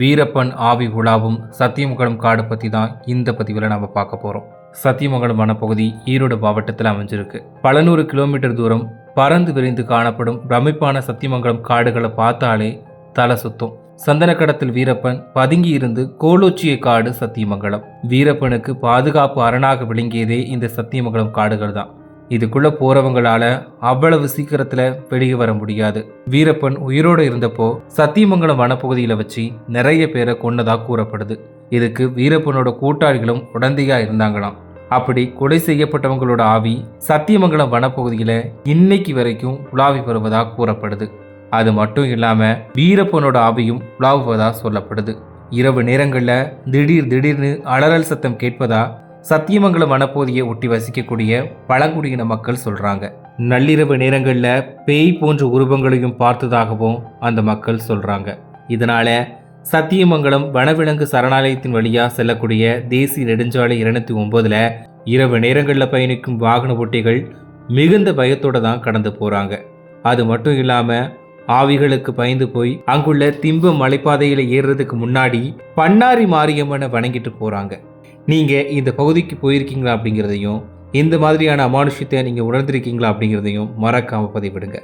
வீரப்பன் ஆவி உலாவும் சத்தியமங்கலம் காடு பற்றி தான் இந்த பதிவில் நம்ம பார்க்க போகிறோம் சத்தியமங்கலம் வனப்பகுதி ஈரோடு மாவட்டத்தில் அமைஞ்சிருக்கு. பல நூறு கிலோமீட்டர் தூரம் பறந்து விரிந்து காணப்படும் பிரமிப்பான சத்தியமங்கலம் காடுகளை பார்த்தாலே தலை சுத்தும். சந்தனக்கடத்தில் வீரப்பன் பதுங்கி இருந்து கோலோச்சிய காடு சத்தியமங்கலம். வீரப்பனுக்கு பாதுகாப்பு அரணாக விளங்கியதே இந்த சத்தியமங்கலம் காடுகள் தான். இதுக்குள்ளே போகிறவங்களால அவ்வளவு சீக்கிரத்தில் வெளியே வர முடியாது. வீரப்பன் உயிரோடு இருந்தப்போ சத்தியமங்கலம் வனப்பகுதியில் வச்சு நிறைய பேரை கொன்னதாக கூறப்படுது. இதுக்கு வீரப்பனோட கூட்டாளிகளும் உடந்தையாக இருந்தாங்களாம். அப்படி கொலை செய்யப்பட்டவங்களோட ஆவி சத்தியமங்கலம் வனப்பகுதியில் இன்னைக்கு வரைக்கும் உலாவி வருவதாக கூறப்படுது. அது மட்டும் இல்லாமல் வீரப்பனோட ஆவியும் உலாவுவதாக சொல்லப்படுது. இரவு நேரங்களில் திடீர் திடீர்னு அலறல் சத்தம் கேட்பதா சத்தியமங்கலம் வனப்பகுதியை ஒட்டி வசிக்கக்கூடிய பழங்குடியின மக்கள் சொல்கிறாங்க நள்ளிரவு நேரங்களில் பேய் போன்ற உருவங்களையும் பார்த்ததாகவும் அந்த மக்கள் சொல்கிறாங்க இதனால் சத்தியமங்கலம் வனவிலங்கு சரணாலயத்தின் வழியாக செல்லக்கூடிய தேசிய நெடுஞ்சாலை இருநூத்தி ஒம்பதில் இரவு நேரங்களில் பயணிக்கும் வாகன ஓட்டிகள் மிகுந்த பயத்தோடு தான் கடந்து போகிறாங்க அது மட்டும் இல்லாமல் ஆவிகளுக்கு பயந்து போய் அங்குள்ள திம்ப மலைப்பாதையில் ஏறுறதுக்கு முன்னாடி பண்ணாரி மாரியம்மனை வணங்கிட்டு போகிறாங்க நீங்கள் இந்த பகுதிக்கு போயிருக்கீங்களா அப்படிங்கிறதையும் இந்த மாதிரியான அமானுஷத்தை நீங்கள் உணர்ந்திருக்கீங்களா அப்படிங்கிறதையும் மறக்காமல் பதிவிடுங்க.